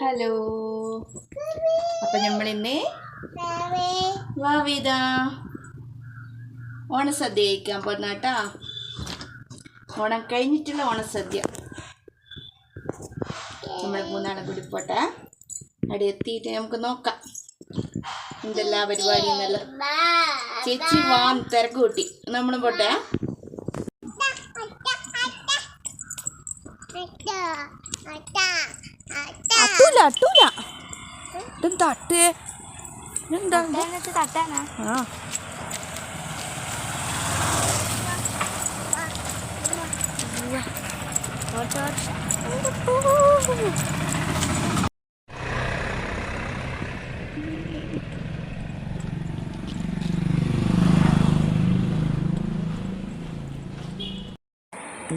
Hello. അപ്പൊ നമ്മളിന്ന് വാവിത ഓണസദ്യ കഴിക്കാൻ പോന്നാട്ടാ ഓണം കഴിഞ്ഞിട്ടുള്ള ഓണസദ്യ. നമ്മൾ മൂന്നാളെ കൂടി പോട്ടെ. അവിടെ എത്തിയിട്ട് നമുക്ക് നോക്കാം. എന്തെല്ലാ പരിപാടി എന്നല്ല ചേച്ചി വാ തിരക്ക് കൂട്ടി. നമ്മളും പോട്ടെ. അട്ടൂല തട്ടൂല. ഇതും തട്ടേ. എന്താ ആ.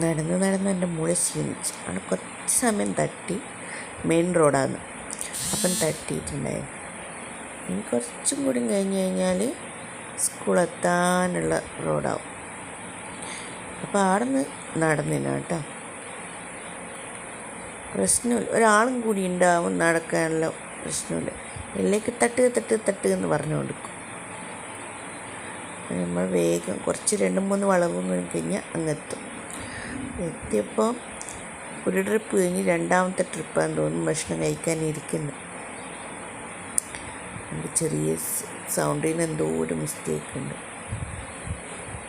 നടന്ന് നടന്ന് എന്റെ മുള ക്ഷീണിച്ചു അവിടെ കുറച്ച് സമയം തട്ടി. മെയിൻ റോഡാണ്. അപ്പം തട്ടിയിട്ടുണ്ടായിരുന്നു ഇനി കുറച്ചും കൂടി കഴിഞ്ഞ് കഴിഞ്ഞാൽ സ്കൂളെത്താനുള്ള റോഡാവും. അപ്പോൾ അവിടെ നിന്ന് നടന്നില്ല കേട്ടോ പ്രശ്നമില്ല. ഒരാളും കൂടി ഉണ്ടാവും നടക്കാനുള്ള പ്രശ്നമില്ല. എല്ലേക്ക് തട്ട് തട്ട് തട്ട് എന്ന് പറഞ്ഞു കൊടുക്കും നമ്മൾ വേഗം കുറച്ച് രണ്ട് മൂന്ന് വളവും കഴിഞ്ഞാൽ അങ്ങെത്തും എത്തിയപ്പോൾ ഒരു ട്രിപ്പ് കഴിഞ്ഞ് രണ്ടാമത്തെ ട്രിപ്പാന്ന് തോന്നുന്നു ഭക്ഷണം കഴിക്കാനിരിക്കുന്നു. എന്റെ ചെറിയ സൗണ്ടിന് എന്തോ ഒരു മിസ്റ്റേക്ക് ഉണ്ട്.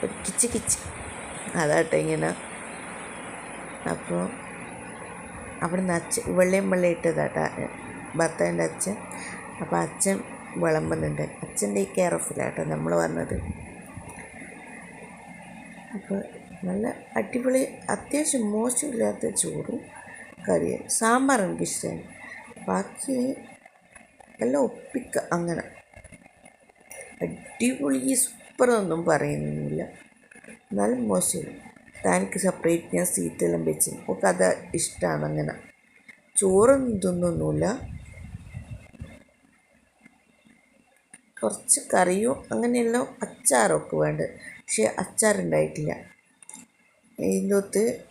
കിച്ച് കിച്ച്. അതാട്ടെ ഇങ്ങനെ. അപ്പോൾ അവിടെ നിന്ന് അച്ഛൻ വെള്ളയും വെള്ളം ഇട്ടതാട്ടാ ഭർത്താവിന്റെ അച്ഛൻ. അപ്പോൾ അച്ഛൻ വിളമ്പുന്നുണ്ട്. അച്ഛന്റെ ഈ കെയർ ഓഫിലാട്ടോ നമ്മൾ വന്നത്. അപ്പോൾ നല്ല അടിപൊളി അത്യാവശ്യം മോശമില്ലാത്ത ചോറും കറിയും. സാമ്പാർ എനിക്കിഷ്ടമാണ് ബാക്കി എല്ലാം ഒപ്പിക്ക അങ്ങനെ. അടിപൊളി സൂപ്പറൊന്നും പറയുന്നില്ല. എന്നാലും മോശമില്ല. താനിക്ക് സെപ്പറേറ്റ് ഞാൻ സീറ്റെല്ലാം വെച്ച്. ഒക്കെ അത് ഇഷ്ടമാണ് അങ്ങനെ. ചോറൊന്നും തിന്നൊന്നുമില്ല. കുറച്ച് കറിയും അങ്ങനെയെല്ലാം അച്ചാറൊക്കെ വേണ്ട. പക്ഷേ അച്ചാറുണ്ടായിട്ടില്ല. ഇതിന്റെ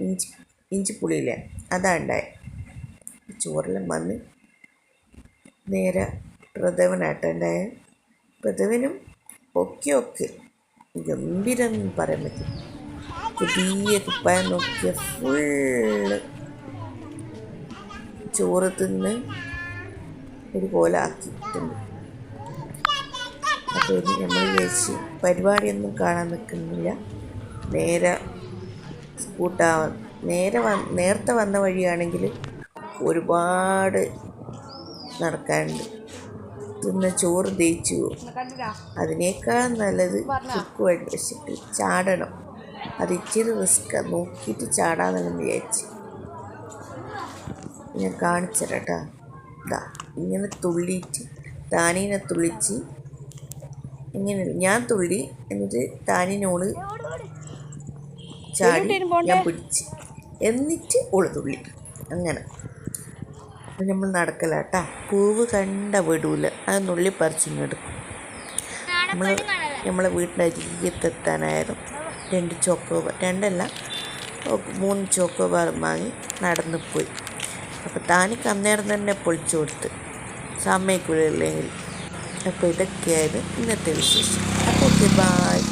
ഇഞ്ചി ഇഞ്ചി പുളിയില്ലേ? അതാണ് ഉണ്ടായി. ചോറെല്ലാം വന്ന് നേരെ പ്രഥവനായിട്ടുണ്ടായ പ്രഥവനും ഒക്കെ ഒക്കെ. ഗംഭീരം പറയാൻ പറ്റും. പുതിയ കുപ്പായം നോക്കിയ ഫുള്ള് ചോറ് തിന്ന് ഒരു പോലെ ആക്കിയിട്ടുണ്ട്. അപ്പോൾ നമ്മൾ വിചാരിച്ച് പരിപാടിയൊന്നും കാണാൻ നിൽക്കുന്നില്ല നേരെ സ്കൂട്ടാ നേരെ നേരത്തെ വന്ന വഴിയാണെങ്കിൽ ഒരുപാട് നടക്കാനുണ്ട്. തിന്ന ചോറ് തേച്ചു പോകും അതിനേക്കാൾ നല്ലത് ചുക്ക് വെച്ചിട്ട് ചാടണം. അത് ഇച്ചിരി റിസ്ക് നോക്കിയിട്ട് ചാടാന്നെല്ലാം വിചാരിച്ച്. ഞാൻ കാണിച്ചരട്ടാ. ഇതാ ഇങ്ങനെ തുള്ളിയിട്ട് താനീനെ തുള്ളിച്ച് ഇങ്ങനെ ഞാൻ തുള്ളി എന്നിട്ട് താനിനോട് ചാടി ഞാൻ പിടിച്ച്. എന്നിട്ട് ഉളതുള്ളി അങ്ങനെ. നമ്മൾ നടക്കലാട്ടാ പൂവ് കണ്ട വിടൂല. അത് നുള്ളി പറിച്ചിങ്ങെടുക്കും നമ്മൾ നമ്മളെ വീട്ടിന്റെ അരികത്തെത്താനായാലും രണ്ട് ചോക്കോ രണ്ടല്ല മൂന്ന് ചോക്കോബാർ വാങ്ങി നടന്നു പോയി. അപ്പോൾ താനിക്ക് അന്നേരം തന്നെ പൊളിച്ചു കൊടുത്ത്. സമയക്കുള്ളില്ലെങ്കിൽ അപ്പോൾ ഇതൊക്കെയായിരുന്നു ഇന്നത്തെ വിശേഷം. അപ്പോൾ ഓക്കെ ബായ്